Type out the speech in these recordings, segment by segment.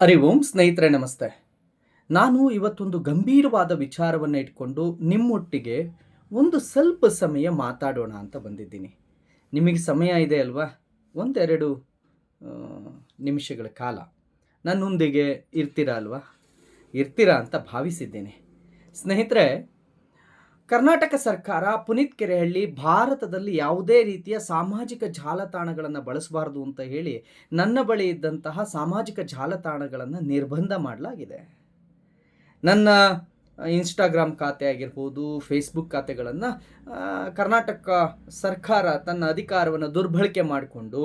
ಅರಿ ಓಂ ಸ್ನೇಹಿತರೆ, ನಮಸ್ತೆ. ನಾನು ಇವತ್ತೊಂದು ಗಂಭೀರವಾದ ವಿಚಾರವನ್ನು ಇಟ್ಕೊಂಡು ನಿಮ್ಮೊಟ್ಟಿಗೆ ಒಂದು ಸ್ವಲ್ಪ ಸಮಯ ಮಾತಾಡೋಣ ಅಂತ ಬಂದಿದ್ದೀನಿ. ನಿಮಗೆ ಸಮಯ ಇದೆ ಅಲ್ವಾ? ಒಂದೆರಡು ನಿಮಿಷಗಳ ಕಾಲ. ನನ್ನೊಂದಿಗೆ ಇರ್ತೀರಾ ಅಲ್ವಾ? ಇರ್ತೀರಾ ಅಂತ ಭಾವಿಸಿದ್ದೇನೆ. ಸ್ನೇಹಿತರೆ ಕರ್ನಾಟಕ ಸರ್ಕಾರ ಪುನೀತ್ ಕೆರೆಹಳ್ಳಿ ಭಾರತದಲ್ಲಿ ಯಾವುದೇ ರೀತಿಯ ಸಾಮಾಜಿಕ ಜಾಲತಾಣಗಳನ್ನು ಬಳಸಬಾರದು ಅಂತ ಹೇಳಿ ನನ್ನ ಬಳಿ ಇದ್ದಂತಹ ಸಾಮಾಜಿಕ ಜಾಲತಾಣಗಳನ್ನು ನಿರ್ಬಂಧ ಮಾಡಲಾಗಿದೆ. ನನ್ನ ಇನ್ಸ್ಟಾಗ್ರಾಮ್ ಖಾತೆ ಆಗಿರ್ಬೋದು ಫೇಸ್ಬುಕ್ ಖಾತೆಗಳನ್ನು ಕರ್ನಾಟಕ ಸರ್ಕಾರ ತನ್ನ ಅಧಿಕಾರವನ್ನು ದುರ್ಬಳಕೆ ಮಾಡಿಕೊಂಡು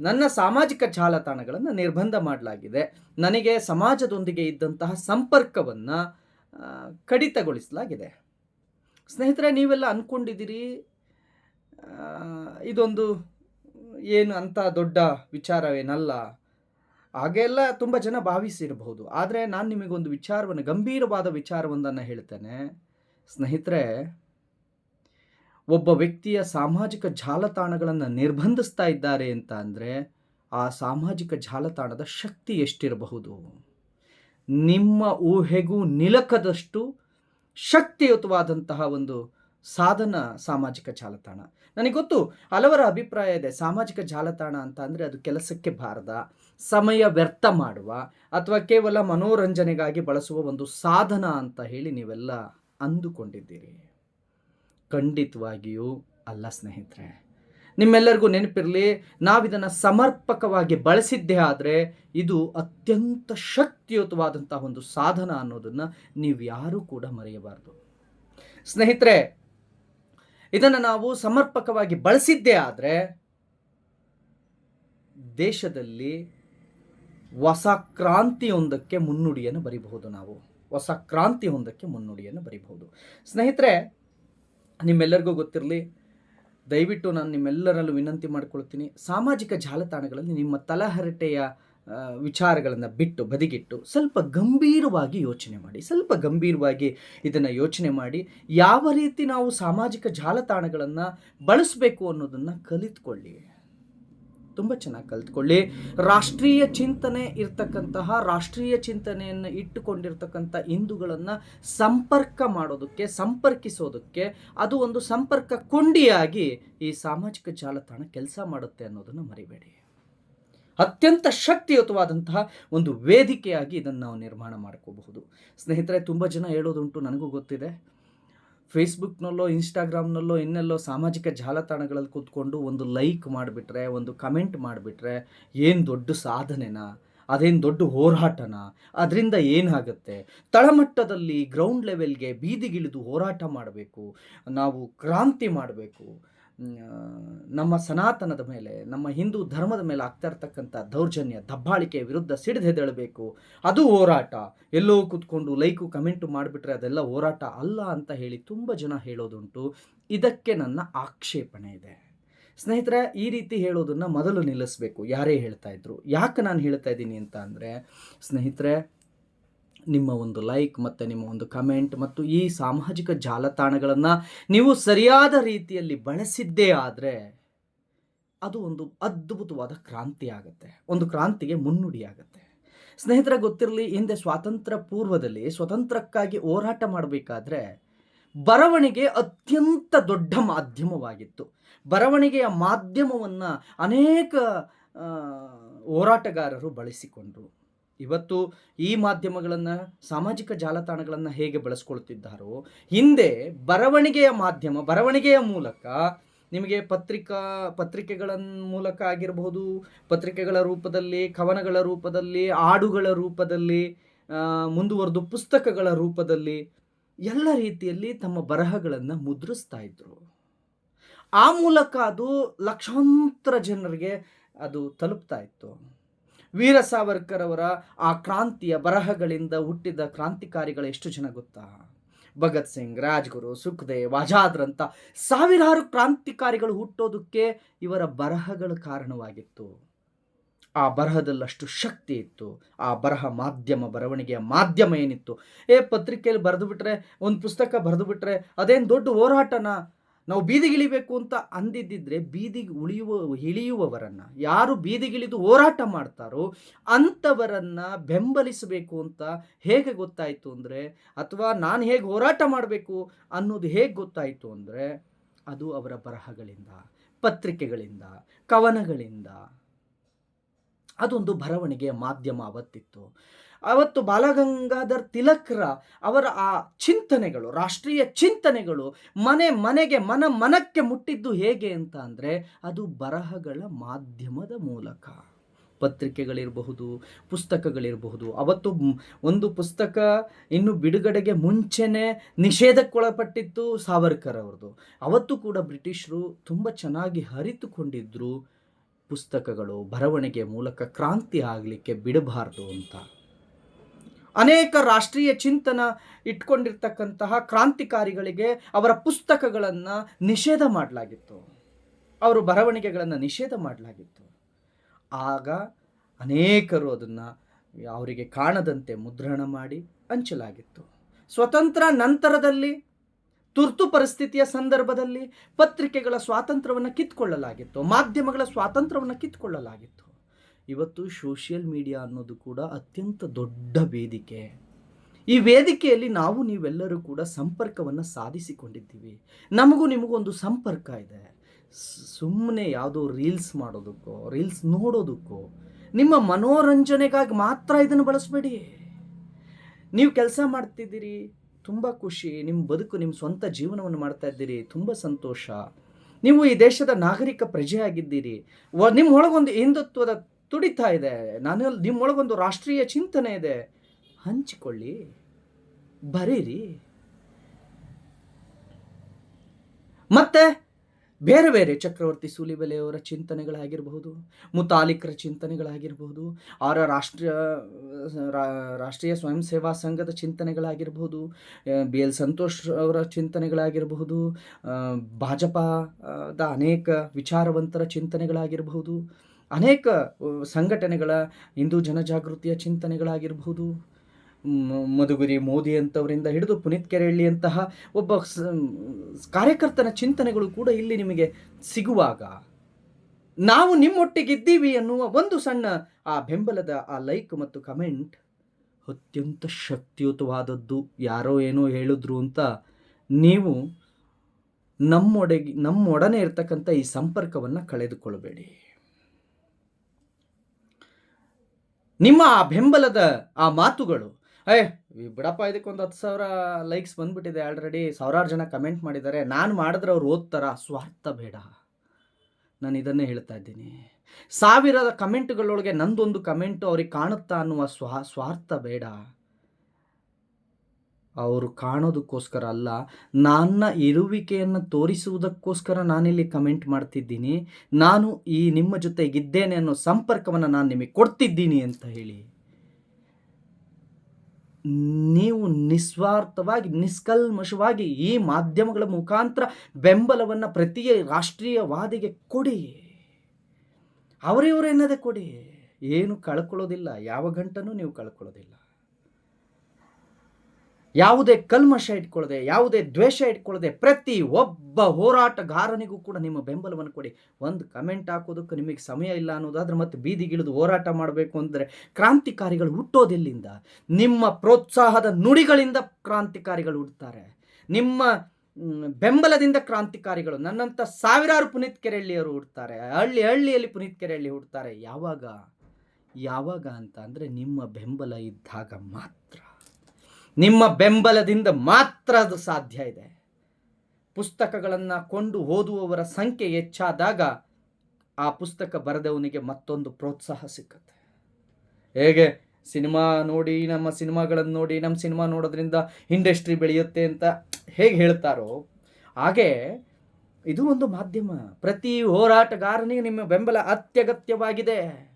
ನನ್ನ ಸಾಮಾಜಿಕ ಜಾಲತಾಣಗಳನ್ನು ನಿರ್ಬಂಧ ಮಾಡಲಾಗಿದೆ. ನನಗೆ ಸಮಾಜದೊಂದಿಗೆ ಇದ್ದಂತಹ ಸಂಪರ್ಕವನ್ನು ಕಡಿತಗೊಳಿಸಲಾಗಿದೆ. ಸ್ನೇಹಿತರೆ, ನೀವೆಲ್ಲ ಅಂದ್ಕೊಂಡಿದ್ದೀರಿ ಇದೊಂದು ಏನು ಅಂತ ದೊಡ್ಡ ವಿಚಾರವೇನಲ್ಲ. ಹಾಗೆಲ್ಲ ತುಂಬ ಜನ ಭಾವಿಸಿರಬಹುದು. ಆದರೆ ನಾನು ನಿಮಗೊಂದು ವಿಚಾರವನ್ನು, ಗಂಭೀರವಾದ ವಿಚಾರವೊಂದನ್ನು ಹೇಳ್ತೇನೆ. ಸ್ನೇಹಿತರೆ, ಒಬ್ಬ ವ್ಯಕ್ತಿಯ ಸಾಮಾಜಿಕ ಜಾಲತಾಣಗಳನ್ನು ನಿರ್ಬಂಧಿಸ್ತಾ ಇದ್ದಾರೆ ಅಂತ ಅಂದರೆ, ಆ ಸಾಮಾಜಿಕ ಜಾಲತಾಣದ ಶಕ್ತಿ ಎಷ್ಟಿರಬಹುದು? ನಿಮ್ಮ ಊಹೆಗೂ ನಿಲಕದಷ್ಟು ಶಕ್ತಿಯುತವಾದಂತಹ ಒಂದು ಸಾಧನ ಸಾಮಾಜಿಕ ಜಾಲತಾಣ. ನನಗೆ ಗೊತ್ತು, ಹಲವರ ಅಭಿಪ್ರಾಯ ಇದೆ. ಸಾಮಾಜಿಕ ಜಾಲತಾಣ ಅಂತ ಅಂದರೆ ಅದು ಕೆಲಸಕ್ಕೆ ಬಾರದ, ಸಮಯ ವ್ಯರ್ಥ ಮಾಡುವ ಅಥವಾ ಕೇವಲ ಮನೋರಂಜನೆಗಾಗಿ ಬಳಸುವ ಒಂದು ಸಾಧನ ಅಂತ ಹೇಳಿ ನೀವೆಲ್ಲ ಅಂದುಕೊಂಡಿದ್ದೀರಿ. ಖಂಡಿತವಾಗಿಯೂ ಅಲ್ಲ ಸ್ನೇಹಿತರೆ. ನಿಮ್ಮೆಲ್ಲರಿಗೂ ನೆನಪಿರಲಿ, ನಾವಿದನ್ನು ಸಮರ್ಪಕವಾಗಿ ಬಳಸಿದ್ದೇ ಆದರೆ ಇದು ಅತ್ಯಂತ ಶಕ್ತಿಯುತವಾದಂಥ ಒಂದು ಸಾಧನ ಅನ್ನೋದನ್ನು ನೀವು ಯಾರೂ ಕೂಡ ಮರೆಯಬಾರದು. ಸ್ನೇಹಿತರೆ, ಇದನ್ನು ನಾವು ಸಮರ್ಪಕವಾಗಿ ಬಳಸಿದ್ದೇ ಆದರೆ ದೇಶದಲ್ಲಿ ಹೊಸ ಕ್ರಾಂತಿಯೊಂದಕ್ಕೆ ಮುನ್ನುಡಿಯನ್ನು ಬರಿಬಹುದು ನಾವು. ಹೊಸ ಕ್ರಾಂತಿಯೊಂದಕ್ಕೆ ಮುನ್ನುಡಿಯನ್ನು ಬರಿಬಹುದು. ಸ್ನೇಹಿತರೆ, ನಿಮ್ಮೆಲ್ಲರಿಗೂ ಗೊತ್ತಿರಲಿ ದಯವಿಟ್ಟು ನಾನು ನಿಮ್ಮೆಲ್ಲರಲ್ಲೂ ವಿನಂತಿ ಮಾಡಿಕೊಳ್ತೀನಿ. ಸಾಮಾಜಿಕ ಜಾಲತಾಣಗಳಲ್ಲಿ ನಿಮ್ಮ ತಲಹರಟೆಯ ವಿಚಾರಗಳನ್ನು ಬಿಟ್ಟು, ಬದಿಗಿಟ್ಟು ಸ್ವಲ್ಪ ಗಂಭೀರವಾಗಿ ಯೋಚನೆ ಮಾಡಿ. ಸ್ವಲ್ಪ ಗಂಭೀರವಾಗಿ ಇದನ್ನು ಯೋಚನೆ ಮಾಡಿ. ಯಾವ ರೀತಿ ನಾವು ಸಾಮಾಜಿಕ ಜಾಲತಾಣಗಳನ್ನು ಬಳಸಬೇಕು ಅನ್ನೋದನ್ನು ಕಲಿತ್ಕೊಳ್ಳಿ. ತುಂಬ ಚೆನ್ನಾಗಿ ಕಲ್ತ್ಕೊಳ್ಳಿ. ರಾಷ್ಟ್ರೀಯ ಚಿಂತನೆ ಇರ್ತಕ್ಕಂತಹ ರಾಷ್ಟ್ರೀಯ ಚಿಂತನೆಯನ್ನು ಇಟ್ಟುಕೊಂಡಿರ್ತಕ್ಕಂಥ ಹಿಂದೂಗಳನ್ನು ಸಂಪರ್ಕ ಮಾಡೋದಕ್ಕೆ, ಸಂಪರ್ಕಿಸೋದಕ್ಕೆ, ಅದು ಒಂದು ಸಂಪರ್ಕ ಕೊಂಡಿಯಾಗಿ ಈ ಸಾಮಾಜಿಕ ಜಾಲತಾಣ ಕೆಲಸ ಮಾಡುತ್ತೆ ಅನ್ನೋದನ್ನು ಮರಿಬೇಡಿ. ಅತ್ಯಂತ ಶಕ್ತಿಯುತವಾದಂತಹ ಒಂದು ವೇದಿಕೆಯಾಗಿ ಇದನ್ನು ನಾವು ನಿರ್ಮಾಣ ಮಾಡ್ಕೋಬಹುದು. ಸ್ನೇಹಿತರೆ, ತುಂಬ ಜನ ಹೇಳೋದುಂಟು, ನನಗೂ ಗೊತ್ತಿದೆ. ಫೇಸ್ಬುಕ್ನಲ್ಲೋ ಇನ್ಸ್ಟಾಗ್ರಾಮ್ನಲ್ಲೋ ಇನ್ನೆಲ್ಲೋ ಸಾಮಾಜಿಕ ಜಾಲತಾಣಗಳಲ್ಲಿ ಕೂತ್ಕೊಂಡು ಒಂದು ಲೈಕ್ ಮಾಡಿಬಿಟ್ರೆ, ಒಂದು ಕಮೆಂಟ್ ಮಾಡಿಬಿಟ್ರೆ ಏನು ದೊಡ್ಡ ಸಾಧನೆನಾ? ಅದೇನು ದೊಡ್ಡ ಹೋರಾಟನಾ? ಅದರಿಂದ ಏನಾಗುತ್ತೆ ತಳಮಟ್ಟದಲ್ಲಿ ಗ್ರೌಂಡ್ ಲೆವೆಲ್ಗೆ ಬೀದಿಗಿಳಿದು ಹೋರಾಟ ಮಾಡಬೇಕು. ನಾವು ಕ್ರಾಂತಿ ಮಾಡಬೇಕು. ನಮ್ಮ ಸನಾತನದ ಮೇಲೆ, ನಮ್ಮ ಹಿಂದೂ ಧರ್ಮದ ಮೇಲೆ ಆಗ್ತಾ ಇರ್ತಕ್ಕಂಥ ದೌರ್ಜನ್ಯ ದಬ್ಬಾಳಿಕೆ ವಿರುದ್ಧ ಸಿಡಿದೆದೇಳಬೇಕು. ಅದು ಹೋರಾಟ. ಎಲ್ಲೋ ಕೂತ್ಕೊಂಡು ಲೈಕು, ಕಮೆಂಟು ಮಾಡಿಬಿಟ್ರೆ ಅದೆಲ್ಲ ಹೋರಾಟ ಅಲ್ಲ ಅಂತ ಹೇಳಿ ತುಂಬ ಜನ ಹೇಳೋದುಂಟು. ಇದಕ್ಕೆ ನನ್ನ ಆಕ್ಷೇಪಣೆ ಇದೆ. ಸ್ನೇಹಿತರೆ, ಈ ರೀತಿ ಹೇಳೋದನ್ನು ಮೊದಲು ನಿಲ್ಲಿಸಬೇಕು. ಯಾರೇ ಹೇಳ್ತಾ ಇದ್ರು. ಯಾಕೆ ನಾನು ಹೇಳ್ತಾ ಇದ್ದೀನಿ ಅಂತ ಅಂದರೆ, ಸ್ನೇಹಿತರೆ ನಿಮ್ಮ ಒಂದು ಲೈಕ್ ಮತ್ತು ನಿಮ್ಮ ಒಂದು ಕಮೆಂಟ್ ಮತ್ತು ಈ ಸಾಮಾಜಿಕ ಜಾಲತಾಣಗಳನ್ನು ನೀವು ಸರಿಯಾದ ರೀತಿಯಲ್ಲಿ ಬಳಸಿದ್ದೇ ಆದರೆ ಅದು ಒಂದು ಅದ್ಭುತವಾದ ಕ್ರಾಂತಿ ಆಗುತ್ತೆ. ಒಂದು ಕ್ರಾಂತಿಗೆ ಮುನ್ನುಡಿಯಾಗುತ್ತೆ ಸ್ನೇಹಿತರ, ಗೊತ್ತಿರಲಿ, ಹಿಂದೆ ಸ್ವಾತಂತ್ರ್ಯ ಪೂರ್ವದಲ್ಲಿ ಸ್ವತಂತ್ರಕ್ಕಾಗಿ ಹೋರಾಟ ಮಾಡಬೇಕಾದ್ರೆ ಬರವಣಿಗೆ ಅತ್ಯಂತ ದೊಡ್ಡ ಮಾಧ್ಯಮವಾಗಿತ್ತು. ಬರವಣಿಗೆಯ ಮಾಧ್ಯಮವನ್ನು ಅನೇಕ ಹೋರಾಟಗಾರರು ಬಳಸಿಕೊಂಡರು. ಇವತ್ತು ಈ ಮಾಧ್ಯಮಗಳನ್ನು, ಸಾಮಾಜಿಕ ಜಾಲತಾಣಗಳನ್ನು ಹೇಗೆ ಬಳಸ್ಕೊಳ್ತಿದ್ದಾರೋ, ಹಿಂದೆ ಬರವಣಿಗೆಯ ಮಾಧ್ಯಮ, ಬರವಣಿಗೆಯ ಮೂಲಕ ನಿಮಗೆ ಪತ್ರಿಕಾ ಪತ್ರಿಕೆಗಳ ಮೂಲಕ ಆಗಿರಬಹುದು, ಪತ್ರಿಕೆಗಳ ರೂಪದಲ್ಲಿ, ಕವನಗಳ ರೂಪದಲ್ಲಿ ಹಾಡುಗಳ ರೂಪದಲ್ಲಿ ಮುಂದುವರೆದು ಪುಸ್ತಕಗಳ ರೂಪದಲ್ಲಿ ಎಲ್ಲ ರೀತಿಯಲ್ಲಿ ತಮ್ಮ ಬರಹಗಳನ್ನು ಮುದ್ರಿಸ್ತಾ ಇದ್ರು. ಆ ಮೂಲಕ ಅದು ಲಕ್ಷಾಂತರ ಜನರಿಗೆ ಅದು ತಲುಪ್ತಾ ಇತ್ತು. ವೀರ ಸಾವರ್ಕರ್ ಅವರ ಆ ಕ್ರಾಂತಿಯ ಬರಹಗಳಿಂದ ಹುಟ್ಟಿದ ಕ್ರಾಂತಿಕಾರಿಗಳು ಎಷ್ಟು ಜನ ಗೊತ್ತಾ? ಭಗತ್ ಸಿಂಗ್, ರಾಜ್ಗುರು, ಸುಖದೇವ್ ಆಜಾದ್ರಂಥ ಸಾವಿರಾರು ಕ್ರಾಂತಿಕಾರಿಗಳು ಹುಟ್ಟೋದಕ್ಕೆ ಇವರ ಬರಹಗಳು ಕಾರಣವಾಗಿತ್ತು. ಆ ಬರಹದಲ್ಲಷ್ಟು ಶಕ್ತಿ ಇತ್ತು. ಆ ಬರಹ ಮಾಧ್ಯಮ ಬರವಣಿಗೆಯ ಮಾಧ್ಯಮ ಏನಿತ್ತು? ಏ, ಪತ್ರಿಕೆಯಲ್ಲಿ ಬರೆದು ಬಿಟ್ರೆ, ಒಂದು ಪುಸ್ತಕ ಬರೆದು ಬಿಟ್ರೆ, ಅದೇನು ದೊಡ್ಡ ಹೋರಾಟನ? ನಾವು ಬೀದಿಗಿಳಿಬೇಕು ಅಂತ ಅಂದಿದ್ದಿದ್ರೆ ಬೀದಿಗೆ ಉಳಿಯುವ, ಇಳಿಯುವವರನ್ನು, ಯಾರು ಬೀದಿಗಿಳಿದು ಹೋರಾಟ ಮಾಡ್ತಾರೋ ಅಂಥವರನ್ನು ಬೆಂಬಲಿಸಬೇಕು ಅಂತ ಹೇಗೆ ಗೊತ್ತಾಯಿತು ಅಂದರೆ, ಅಥವಾ ನಾನು ಹೇಗೆ ಹೋರಾಟ ಮಾಡಬೇಕು ಅನ್ನೋದು ಹೇಗೆ ಗೊತ್ತಾಯಿತು ಅಂದರೆ, ಅದು ಅವರ ಬರಹಗಳಿಂದ, ಪತ್ರಿಕೆಗಳಿಂದ, ಕವನಗಳಿಂದ. ಅದೊಂದು ಬರವಣಿಗೆಯ ಮಾಧ್ಯಮ ಅವತ್ತಿತ್ತು ಅವತ್ತು ಬಾಲಗಂಗಾಧರ್ ತಿಲಕ್ರ ಅವರ ಆ ಚಿಂತನೆಗಳು, ರಾಷ್ಟ್ರೀಯ ಚಿಂತನೆಗಳು ಮನೆ ಮನೆಗೆ ಮನ ಮನಕ್ಕೆ ಮುಟ್ಟಿದ್ದು ಹೇಗೆ ಅಂತ ಅಂದರೆ ಅದು ಬರಹಗಳ ಮಾಧ್ಯಮದ ಮೂಲಕ. ಪತ್ರಿಕೆಗಳಿರಬಹುದು, ಪುಸ್ತಕಗಳಿರಬಹುದು. ಅವತ್ತು ಒಂದು ಪುಸ್ತಕ ಇನ್ನು ಬಿಡುಗಡೆಗೆ ಮುಂಚೆನೇ ನಿಷೇಧಕ್ಕೊಳಪಟ್ಟಿತ್ತು ಸಾವರ್ಕರ್ ಅವ್ರದ್ದು. ಅವತ್ತು ಕೂಡ ಬ್ರಿಟಿಷರು ತುಂಬ ಚೆನ್ನಾಗಿ ಹರಿತುಕೊಂಡಿದ್ದರು ಪುಸ್ತಕಗಳು ಬರವಣಿಗೆ ಮೂಲಕ ಕ್ರಾಂತಿ ಆಗಲಿಕ್ಕೆ ಬಿಡಬಾರ್ದು ಅಂತ. ಅನೇಕ ರಾಷ್ಟ್ರೀಯ ಚಿಂತನ ಇಟ್ಕೊಂಡಿರ್ತಕ್ಕಂತಹ ಕ್ರಾಂತಿಕಾರಿಗಳಿಗೆ ಅವರ ಪುಸ್ತಕಗಳನ್ನು ನಿಷೇಧ ಮಾಡಲಾಗಿತ್ತು. ಅವರು ಬರವಣಿಗೆಗಳನ್ನು ನಿಷೇಧ ಮಾಡಲಾಗಿತ್ತು. ಆಗ ಅನೇಕರು ಅದನ್ನು ಅವರಿಗೆ ಕಾಣದಂತೆ ಮುದ್ರಣ ಮಾಡಿ ಹಂಚಲಾಗಿತ್ತು. ಸ್ವತಂತ್ರ ನಂತರದಲ್ಲಿ, ತುರ್ತು ಪರಿಸ್ಥಿತಿಯ ಸಂದರ್ಭದಲ್ಲಿ ಪತ್ರಿಕೆಗಳ ಸ್ವಾತಂತ್ರ್ಯವನ್ನು ಕಿತ್ಕೊಳ್ಳಲಾಗಿತ್ತು, ಮಾಧ್ಯಮಗಳ ಸ್ವಾತಂತ್ರ್ಯವನ್ನು ಕಿತ್ಕೊಳ್ಳಲಾಗಿತ್ತು. ಇವತ್ತು ಸೋಷಿಯಲ್ ಮೀಡಿಯಾ ಅನ್ನೋದು ಕೂಡ ಅತ್ಯಂತ ದೊಡ್ಡ ವೇದಿಕೆ. ಈ ವೇದಿಕೆಯಲ್ಲಿ ನಾವು ನೀವೆಲ್ಲರೂ ಕೂಡ ಸಂಪರ್ಕವನ್ನು ಸಾಧಿಸಿಕೊಂಡಿದ್ದೀವಿ. ನಮಗೂ ನಿಮಗೂ ಒಂದು ಸಂಪರ್ಕ ಇದೆ. ಸುಮ್ಮನೆ ಯಾವುದೋ ರೀಲ್ಸ್ ಮಾಡೋದಕ್ಕೋ, ರೀಲ್ಸ್ ನೋಡೋದಕ್ಕೋ, ನಿಮ್ಮ ಮನೋರಂಜನೆಗಾಗಿ ಮಾತ್ರ ಇದನ್ನು ಬಳಸಬೇಡಿ. ನೀವು ಕೆಲಸ ಮಾಡ್ತಿದ್ದೀರಿ, ತುಂಬ ಖುಷಿ ನಿಮ್ಮ ಬದುಕು ನಿಮ್ಮ ಸ್ವಂತ ಜೀವನವನ್ನು ಮಾಡ್ತಾ ಇದ್ದೀರಿ, ತುಂಬ ಸಂತೋಷ. ನೀವು ಈ ದೇಶದ ನಾಗರಿಕ ಪ್ರಜೆಯಾಗಿದ್ದೀರಿ. ವ ನಿಮ್ಮ ಒಳಗೊಂದು ಹಿಂದುತ್ವದ ತುಡಿತ ಇದೆ. ನಾನು ನಿಮ್ಮೊಳಗೊಂದು ರಾಷ್ಟ್ರೀಯ ಚಿಂತನೆ ಇದೆ. ಹಂಚಿಕೊಳ್ಳಿ. ಬರೀರಿ. ಮತ್ತೆ ಬೇರೆ ಬೇರೆ ಚಕ್ರವರ್ತಿ ಸೂಲಿಬೆಲೆಯವರ ಚಿಂತನೆಗಳಾಗಿರಬಹುದು, ಮುತಾಲಿಕರ ಚಿಂತನೆಗಳಾಗಿರಬಹುದು ಅವರ ರಾಷ್ಟ್ರೀಯ ರಾಷ್ಟ್ರೀಯ ಸ್ವಯಂ ಸೇವಾ ಸಂಘದ ಚಿಂತನೆಗಳಾಗಿರಬಹುದು ಬಿ ಎಲ್ ಸಂತೋಷ್ ಅವರ ಚಿಂತನೆಗಳಾಗಿರಬಹುದು ಭಾಜಪಾದ ಅನೇಕ ವಿಚಾರವಂತರ ಚಿಂತನೆಗಳಾಗಿರಬಹುದು. ಅನೇಕ ಸಂಘಟನೆಗಳ ಹಿಂದೂ ಜನಜಾಗೃತಿಯ ಚಿಂತನೆಗಳಾಗಿರಬಹುದು. ಮಧುಗುರಿ ಮೋದಿ ಅಂಥವರಿಂದ ಹಿಡಿದು ಪುನೀತ್ ಕೆರೆಹಳ್ಳಿಯಂತಹ ಒಬ್ಬ ಸ- ಕಾರ್ಯಕರ್ತನ ಚಿಂತನೆಗಳು ಕೂಡ ಇಲ್ಲಿ ನಿಮಗೆ ಸಿಗುವಾಗ ನಾವು ನಿಮ್ಮೊಟ್ಟಿಗಿದ್ದೀವಿ ಅನ್ನುವ ಒಂದು ಸಣ್ಣ ಆ ಬೆಂಬಲದ ಆ ಲೈಕ್ ಮತ್ತು ಕಮೆಂಟ್ ಅತ್ಯಂತ ಶಕ್ತಿಯುತವಾದದ್ದು. ಯಾರೋ ಏನೋ ಹೇಳಿದ್ರು ಅಂತ ನೀವು ನಮ್ಮೊಡಗಿ, ನಮ್ಮೊಡನೆ ಇರ್ತಕ್ಕಂಥ ಈ ಸಂಪರ್ಕವನ್ನು ಕಳೆದುಕೊಳ್ಳಬೇಡಿ ನಿಮ್ಮ ಆ ಬೆಂಬಲದ ಆ ಮಾತುಗಳು. ಏ ಬಿಡಪ್ಪ ಇದಕ್ಕೊಂದು ಹತ್ತು ಸಾವಿರ ಲೈಕ್ಸ್ ಬಂದ್ಬಿಟ್ಟಿದೆ ಆಲ್ರೆಡಿ ಸಾವಿರಾರು ಜನ ಕಮೆಂಟ್ ಮಾಡಿದ್ದಾರೆ. ನಾನು ಮಾಡಿದ್ರೆ ಅವ್ರು ಓದ್ತಾರ. ಸ್ವಾರ್ಥ ಬೇಡ. ನಾನು ಇದನ್ನೇ ಹೇಳ್ತಾ ಇದ್ದೀನಿ. ಸಾವಿರದ ಕಮೆಂಟ್ಗಳೊಳಗೆ ನಂದೊಂದು ಕಮೆಂಟು ಅವ್ರಿಗೆ ಕಾಣುತ್ತಾ ಅನ್ನುವ ಸ್ವಾ, ಸ್ವಾರ್ಥ ಬೇಡ. ಅವರು ಕಾಣೋದಕ್ಕೋಸ್ಕರ ಅಲ್ಲ, ನನ್ನ ಇರುವಿಕೆಯನ್ನು ತೋರಿಸುವುದಕ್ಕೋಸ್ಕರ ನಾನಿಲ್ಲಿ ಕಮೆಂಟ್ ಮಾಡ್ತಿದ್ದೀನಿ. ನಾನು ಈ ನಿಮ್ಮ ಜೊತೆಗಿದ್ದೇನೆ ಅನ್ನೋ ಸಂಪರ್ಕವನ್ನು ನಾನು ನಿಮಗೆ ಕೊಡ್ತಿದ್ದೀನಿ ಅಂತ ಹೇಳಿ. ನೀವು ನಿಸ್ವಾರ್ಥವಾಗಿ, ನಿಷ್ಕಲ್ಮಶವಾಗಿ ಈ ಮಾಧ್ಯಮಗಳ ಮುಖಾಂತರ ಬೆಂಬಲವನ್ನು ಪ್ರತಿ ರಾಷ್ಟ್ರೀಯವಾದಿಗೆ ಕೊಡಿ. ಅವರಿವರೆನ್ನದೇ ಕೊಡಿ. ಏನು ಕಳ್ಕೊಳ್ಳೋದಿಲ್ಲ. ಯಾವ ಗಂಟನೂ ನೀವು ಕಳ್ಕೊಳ್ಳೋದಿಲ್ಲ. ಯಾವುದೇ ಕಲ್ಮಶ ಇಟ್ಕೊಳ್ಳದೆ, ಯಾವುದೇ ದ್ವೇಷ ಇಟ್ಕೊಳ್ಳದೆ ಪ್ರತಿ ಒಬ್ಬ ಹೋರಾಟಗಾರನಿಗೂ ಕೂಡ ನಿಮ್ಮ ಬೆಂಬಲವನ್ನು ಕೊಡಿ. ಒಂದು ಕಮೆಂಟ್ ಹಾಕೋದಕ್ಕೆ ನಿಮಗೆ ಸಮಯ ಇಲ್ಲ ಅನ್ನೋದಾದ್ರೆ ಮತ್ತೆ ಬೀದಿಗಿಳಿದು ಹೋರಾಟ ಮಾಡಬೇಕು ಅಂದರೆ ಕ್ರಾಂತಿಕಾರಿಗಳು ಹುಟ್ಟೋದೆಲ್ಲಿಂದ? ನಿಮ್ಮ ಪ್ರೋತ್ಸಾಹದ ನುಡಿಗಳಿಂದ ಕ್ರಾಂತಿಕಾರಿಗಳು ಹುಡ್ತಾರೆ ನಿಮ್ಮ ಬೆಂಬಲದಿಂದ ಕ್ರಾಂತಿಕಾರಿಗಳು, ನನ್ನಂಥ ಸಾವಿರಾರು ಪುನೀತ್ ಕೆರೆಹಳ್ಳಿಯವರು ಹುಡ್ತಾರೆ ಹಳ್ಳಿ, ಹಳ್ಳಿಯಲ್ಲಿ ಪುನೀತ್ ಕೆರೆಹಳ್ಳಿ ಹುಡ್ತಾರೆ ಯಾವಾಗ? ಯಾವಾಗ ಅಂತ ಅಂದರೆ ನಿಮ್ಮ ಬೆಂಬಲ ಇದ್ದಾಗ ಮಾತ್ರ. ನಿಮ್ಮ ಬೆಂಬಲದಿಂದ ಮಾತ್ರ ಅದು ಸಾಧ್ಯ ಇದೆ. ಪುಸ್ತಕಗಳನ್ನು ಕೊಂಡು ಓದುವವರ ಸಂಖ್ಯೆ ಹೆಚ್ಚಾದಾಗ ಆ ಪುಸ್ತಕ ಬರೆದವನಿಗೆ ಮತ್ತೊಂದು ಪ್ರೋತ್ಸಾಹ ಸಿಕ್ಕುತ್ತೆ. ಹೇಗೆ? ಸಿನಿಮಾ ನೋಡಿ, ನಮ್ಮ ಸಿನಿಮಾಗಳನ್ನು ನೋಡಿ, ನಮ್ಮ ಸಿನಿಮಾ ನೋಡೋದ್ರಿಂದ ಇಂಡಸ್ಟ್ರಿ ಬೆಳೆಯುತ್ತೆ ಅಂತ ಹೇಗೆ ಹೇಳ್ತಾರೋ, ಹಾಗೆ ಇದು ಒಂದು ಮಾಧ್ಯಮ. ಪ್ರತಿ ಹೋರಾಟಗಾರನಿಗೆ ನಿಮ್ಮ ಬೆಂಬಲ ಅತ್ಯಗತ್ಯವಾಗಿದೆ.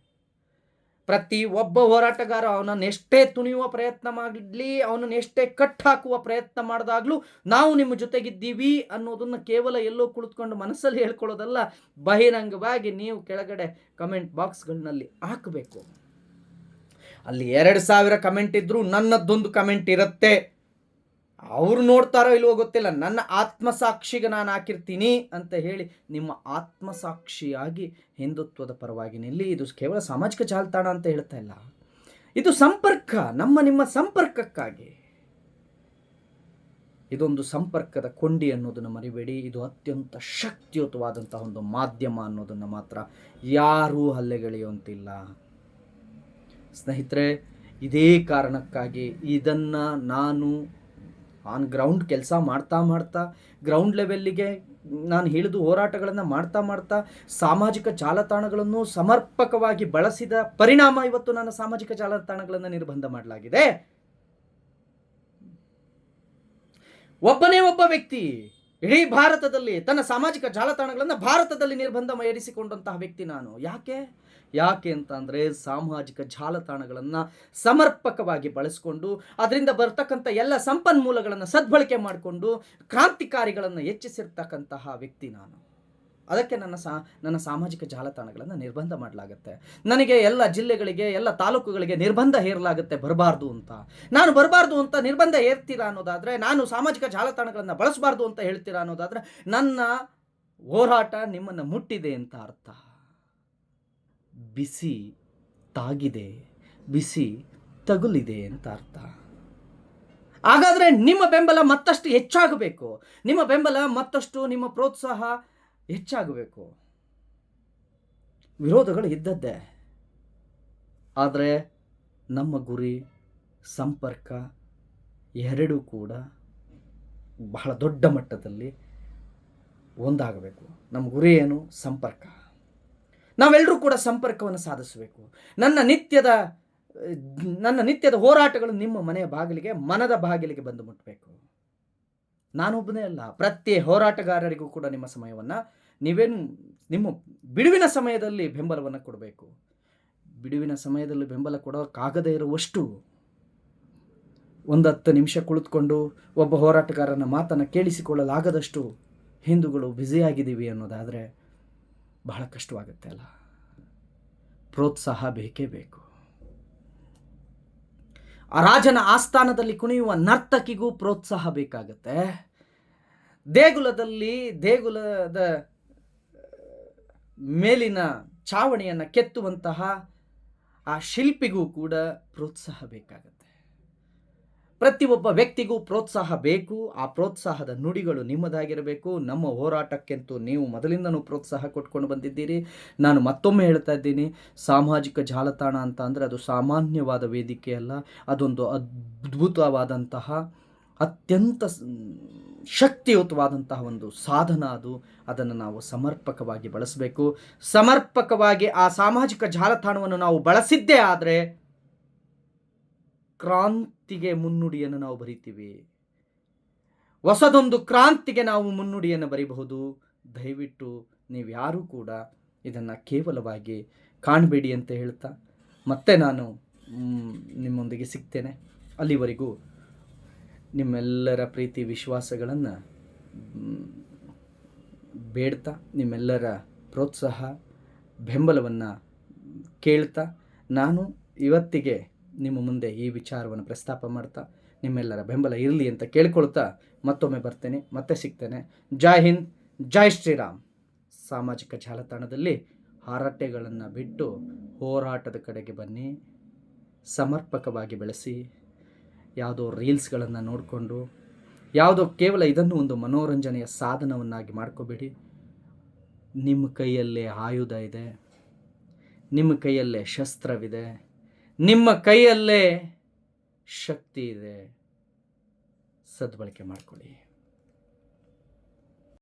ಪ್ರತಿ ಒಬ್ಬ ಹೋರಾಟಗಾರ ಅವನನ್ನು ಎಷ್ಟೇ ತುಣಿಯುವ ಪ್ರಯತ್ನ ಮಾಡಲಿ, ಅವನನ್ನು ಎಷ್ಟೇ ಕಟ್ ಹಾಕುವ ಪ್ರಯತ್ನ ಮಾಡಿದಾಗಲೂ ನಾವು ನಿಮ್ಮ ಜೊತೆಗಿದ್ದೀವಿ ಅನ್ನೋದನ್ನು ಕೇವಲ ಎಲ್ಲೋ ಕುಳಿತುಕೊಂಡು ಮನಸ್ಸಲ್ಲಿ ಹೇಳ್ಕೊಳ್ಳೋದಲ್ಲ. ಬಹಿರಂಗವಾಗಿ ನೀವು ಕೆಳಗಡೆ ಕಮೆಂಟ್ ಬಾಕ್ಸ್ಗಳಲ್ಲಿ ಹಾಕಬೇಕು. ಅಲ್ಲಿ ಎರಡು ಸಾವಿರ ಕಮೆಂಟ್ ಇದ್ದರೂ ನನ್ನದೊಂದು ಕಮೆಂಟ್ ಇರುತ್ತೆ. ಅವ್ರು ನೋಡ್ತಾರೋ ಇಲ್ವೋ ಗೊತ್ತಿಲ್ಲ. ನನ್ನ ಆತ್ಮಸಾಕ್ಷಿಗೆ ನಾನು ಹಾಕಿರ್ತೀನಿ ಅಂತ ಹೇಳಿ ನಿಮ್ಮ ಆತ್ಮಸಾಕ್ಷಿಯಾಗಿ ಹಿಂದುತ್ವದ ಪರವಾಗಿ ನಿಲ್ಲಿ. ಇದು ಕೇವಲ ಸಾಮಾಜಿಕ ಜಾಲತಾಣ ಅಂತ ಹೇಳ್ತಾ ಇಲ್ಲ. ಇದು ಸಂಪರ್ಕ. ನಮ್ಮ ನಿಮ್ಮ ಸಂಪರ್ಕಕ್ಕಾಗಿ. ಇದೊಂದು ಸಂಪರ್ಕದ ಕೊಂಡಿ ಅನ್ನೋದನ್ನು ಮರಿಬೇಡಿ. ಇದು ಅತ್ಯಂತ ಶಕ್ತಿಯುತವಾದಂತಹ ಒಂದು ಮಾಧ್ಯಮ ಅನ್ನೋದನ್ನು ಮಾತ್ರ ಯಾರೂ ಹಲ್ಲೆಗೆಳೆಯುವಂತಿಲ್ಲ. ಸ್ನೇಹಿತರೆ, ಇದೇ ಕಾರಣಕ್ಕಾಗಿ ಇದನ್ನು ನಾನು ಆನ್ ಗ್ರೌಂಡ್ ಕೆಲಸ ಮಾಡ್ತಾ ಮಾಡ್ತಾ ಗ್ರೌಂಡ್ ಲೆವೆಲ್ಲಿಗೆ ನಾನು ಹೇಳಿದ ಹೋರಾಟಗಳನ್ನು ಮಾಡ್ತಾ ಮಾಡ್ತಾ, ಸಾಮಾಜಿಕ ಜಾಲತಾಣಗಳನ್ನು ಸಮರ್ಪಕವಾಗಿ ಬಳಸಿದ ಪರಿಣಾಮ ಇವತ್ತು ನನ್ನ ಸಾಮಾಜಿಕ ಜಾಲತಾಣಗಳನ್ನು ನಿರ್ಬಂಧ ಮಾಡಲಾಗಿದೆ. ಒಬ್ಬನೇ ಒಬ್ಬ ವ್ಯಕ್ತಿ ಇಡೀ ಭಾರತದಲ್ಲಿ ತನ್ನ ಸಾಮಾಜಿಕ ಜಾಲತಾಣಗಳನ್ನು ಭಾರತದಲ್ಲಿ ನಿರ್ಬಂಧ ಏರಿಸಿಕೊಂಡಂತಹ ವ್ಯಕ್ತಿ ನಾನು. ಯಾಕೆ? ಯಾಕೆ ಅಂತ ಅಂದರೆ ಸಾಮಾಜಿಕ ಜಾಲತಾಣಗಳನ್ನು ಸಮರ್ಪಕವಾಗಿ ಬಳಸಿಕೊಂಡು, ಅದರಿಂದ ಬರ್ತಕ್ಕಂಥ ಎಲ್ಲ ಸಂಪನ್ಮೂಲಗಳನ್ನು ಸದ್ಬಳಕೆ ಮಾಡಿಕೊಂಡು ಕ್ರಾಂತಿಕಾರಿಗಳನ್ನು ಹೆಚ್ಚಿಸಿರ್ತಕ್ಕಂತಹ ವ್ಯಕ್ತಿ ನಾನು. ಅದಕ್ಕೆ ನನ್ನ ಸಾ, ನನ್ನ ಸಾಮಾಜಿಕ ಜಾಲತಾಣಗಳನ್ನು ನಿರ್ಬಂಧ ಮಾಡಲಾಗುತ್ತೆ. ನನಗೆ ಎಲ್ಲ ಜಿಲ್ಲೆಗಳಿಗೆ, ಎಲ್ಲ ತಾಲೂಕುಗಳಿಗೆ ನಿರ್ಬಂಧ ಹೇರಲಾಗುತ್ತೆ ಬರಬಾರ್ದು ಅಂತ. ನಾನು ಬರಬಾರ್ದು ಅಂತ ನಿರ್ಬಂಧ ಹೇರ್ತೀರಾ ಅನ್ನೋದಾದರೆ, ನಾನು ಸಾಮಾಜಿಕ ಜಾಲತಾಣಗಳನ್ನು ಬಳಸಬಾರ್ದು ಅಂತ ಹೇಳ್ತೀರಾ ಅನ್ನೋದಾದರೆ, ನನ್ನ ಹೋರಾಟ ನಿಮ್ಮನ್ನು ಮುಟ್ಟಿದೆ ಅಂತ ಅರ್ಥ. ಬಿಸಿ ತಾಗಿದೆ, ಬಿಸಿ ತಗುಲಿದೆ ಅಂತ ಅರ್ಥ. ಹಾಗಾದರೆ ನಿಮ್ಮ ಬೆಂಬಲ ಮತ್ತಷ್ಟು ಹೆಚ್ಚಾಗಬೇಕು. ನಿಮ್ಮ ಬೆಂಬಲ ಮತ್ತಷ್ಟು ನಿಮ್ಮ ಪ್ರೋತ್ಸಾಹ ಹೆಚ್ಚಾಗಬೇಕು. ವಿರೋಧಗಳು ಇದ್ದದ್ದೇ. ಆದರೆ ನಮ್ಮ ಗುರಿ, ಸಂಪರ್ಕ ಎರಡೂ ಕೂಡ ಬಹಳ ದೊಡ್ಡ ಮಟ್ಟದಲ್ಲಿ ಒಂದಾಗಬೇಕು. ನಮ್ಮ ಗುರಿ ಏನು? ಸಂಪರ್ಕ. ನಾವೆಲ್ಲರೂ ಕೂಡ ಸಂಪರ್ಕವನ್ನು ಸಾಧಿಸಬೇಕು. ನನ್ನ ನಿತ್ಯದ ನನ್ನ ನಿತ್ಯದ ಹೋರಾಟಗಳು ನಿಮ್ಮ ಮನೆಯ ಬಾಗಿಲಿಗೆ, ಮನದ ಬಾಗಿಲಿಗೆ ಬಂದು ಮುಟ್ಟಬೇಕು ನಾನೊಬ್ಬನೇ ಅಲ್ಲ. ಪ್ರತಿ ಹೋರಾಟಗಾರರಿಗೂ ಕೂಡ ನಿಮ್ಮ ಸಮಯವನ್ನು, ನೀವೇನು ನಿಮ್ಮ ಬಿಡುವಿನ ಸಮಯದಲ್ಲಿ ಬೆಂಬಲವನ್ನು ಕೊಡಬೇಕು. ಬಿಡುವಿನ ಸಮಯದಲ್ಲಿ ಬೆಂಬಲ ಕೊಡೋಕ್ಕಾಗದೇ ಇರುವಷ್ಟು ಒಂದು ಹತ್ತು ನಿಮಿಷ ಕುಳಿತುಕೊಂಡು ಒಬ್ಬ ಹೋರಾಟಗಾರನ ಮಾತನ್ನು ಕೇಳಿಸಿಕೊಳ್ಳಲಾಗದಷ್ಟು ಹಿಂದೂಗಳು ಬ್ಯುಸಿಯಾಗಿದ್ದೀವಿ ಅನ್ನೋದಾದರೆ ಬಹಳ ಕಷ್ಟವಾಗುತ್ತೆ ಅಲ್ಲ? ಪ್ರೋತ್ಸಾಹ ಬೇಕೇ ಬೇಕು. ಆ ರಾಜನ ಆಸ್ಥಾನದಲ್ಲಿ ಕುಣಿಯುವ ನರ್ತಕಿಗೂ ಪ್ರೋತ್ಸಾಹ ಬೇಕಾಗತ್ತೆ. ದೇಗುಲದಲ್ಲಿ, ದೇಗುಲದ ಮೇಲಿನ ಚಾವಣಿಯನ್ನು ಕೆತ್ತುವಂತಹ ಆ ಶಿಲ್ಪಿಗೂ ಕೂಡ ಪ್ರೋತ್ಸಾಹ ಬೇಕಾಗತ್ತೆ. ಪ್ರತಿಯೊಬ್ಬ ವ್ಯಕ್ತಿಗೂ ಪ್ರೋತ್ಸಾಹ ಬೇಕು. ಆ ಪ್ರೋತ್ಸಾಹದ ನುಡಿಗಳು ನಿಮ್ಮದಾಗಿರಬೇಕು. ನಮ್ಮ ಹೋರಾಟಕ್ಕೆಂತೂ ನೀವು ಮೊದಲಿಂದನೂ ಪ್ರೋತ್ಸಾಹ ಕೊಟ್ಕೊಂಡು ಬಂದಿದ್ದೀರಿ. ನಾನು ಮತ್ತೊಮ್ಮೆ ಹೇಳ್ತಾ ಇದ್ದೀನಿ, ಸಾಮಾಜಿಕ ಜಾಲತಾಣ ಅಂತ ಅಂದರೆ ಅದು ಸಾಮಾನ್ಯವಾದ ವೇದಿಕೆ ಅಲ್ಲ. ಅದೊಂದು ಅದ್ಭುತವಾದಂತಹ, ಅತ್ಯಂತ ಶಕ್ತಿಯುತವಾದಂತಹ ಒಂದು ಸಾಧನ ಅದು. ಅದನ್ನು ನಾವು ಸಮರ್ಪಕವಾಗಿ ಬಳಸಬೇಕು. ಸಮರ್ಪಕವಾಗಿ ಆ ಸಾಮಾಜಿಕ ಜಾಲತಾಣವನ್ನು ನಾವು ಬಳಸಿದ್ದೇ ಆದರೆ ಕ್ರಾಂತಿಗೆ ಮುನ್ನುಡಿಯನ್ನು ನಾವು ಬರಿತೀವಿ. ಹೊಸದೊಂದು ಕ್ರಾಂತಿಗೆ ನಾವು ಮುನ್ನುಡಿಯನ್ನು ಬರೀಬಹುದು. ದಯವಿಟ್ಟು ನೀವು ಯಾರೂ ಕೂಡ ಇದನ್ನು ಕೇವಲವಾಗಿ ಕಾಣಬೇಡಿ ಅಂತ ಹೇಳ್ತಾ ಮತ್ತೆ ನಾನು ನಿಮ್ಮೊಂದಿಗೆ ಸಿಗ್ತೇನೆ. ಅಲ್ಲಿವರೆಗೂ ನಿಮ್ಮೆಲ್ಲರ ಪ್ರೀತಿ, ವಿಶ್ವಾಸಗಳನ್ನು ಬೇಡ್ತಾ, ನಿಮ್ಮೆಲ್ಲರ ಪ್ರೋತ್ಸಾಹ, ಬೆಂಬಲವನ್ನು ಕೇಳ್ತಾ, ನಾನು ಇವತ್ತಿಗೆ ನಿಮ್ಮ ಮುಂದೆ ಈ ವಿಚಾರವನ್ನು ಪ್ರಸ್ತಾಪ ಮಾಡ್ತಾ ನಿಮ್ಮೆಲ್ಲರ ಬೆಂಬಲ ಇರಲಿ ಅಂತ ಕೇಳ್ಕೊಳ್ತಾ ಮತ್ತೊಮ್ಮೆ ಬರ್ತೇನೆ, ಮತ್ತೆ ಸಿಗ್ತೇನೆ. ಜೈ ಹಿಂದ್, ಜೈ ಶ್ರೀರಾಮ್. ಸಾಮಾಜಿಕ ಜಾಲತಾಣದಲ್ಲಿ ಹಾರಾಟೆಗಳನ್ನು ಬಿಟ್ಟು ಹೋರಾಟದ ಕಡೆಗೆ ಬನ್ನಿ, ಸಮರ್ಪಕವಾಗಿ ಬೆಳೆಸಿ, ಯಾವುದೋ ರೀಲ್ಸ್ಗಳನ್ನು ನೋಡಿಕೊಂಡು, ಯಾವುದೋ ಕೇವಲ ಇದನ್ನು ಒಂದು ಮನೋರಂಜನೆಯ ಸಾಧನವನ್ನಾಗಿ ಮಾಡ್ಕೋಬೇಡಿ. ನಿಮ್ಮ ಕೈಯಲ್ಲೇ ಆಯುಧ ಇದೆ, ನಿಮ್ಮ ಕೈಯಲ್ಲೇ ಶಸ್ತ್ರವಿದೆ ನಿಮ್ಮ ಕೈಯಲ್ಲೇ ಶಕ್ತಿ ಇದೆ. ಸದ್ಬಳಕೆ ಮಾಡಿಕೊಳ್ಳಿ.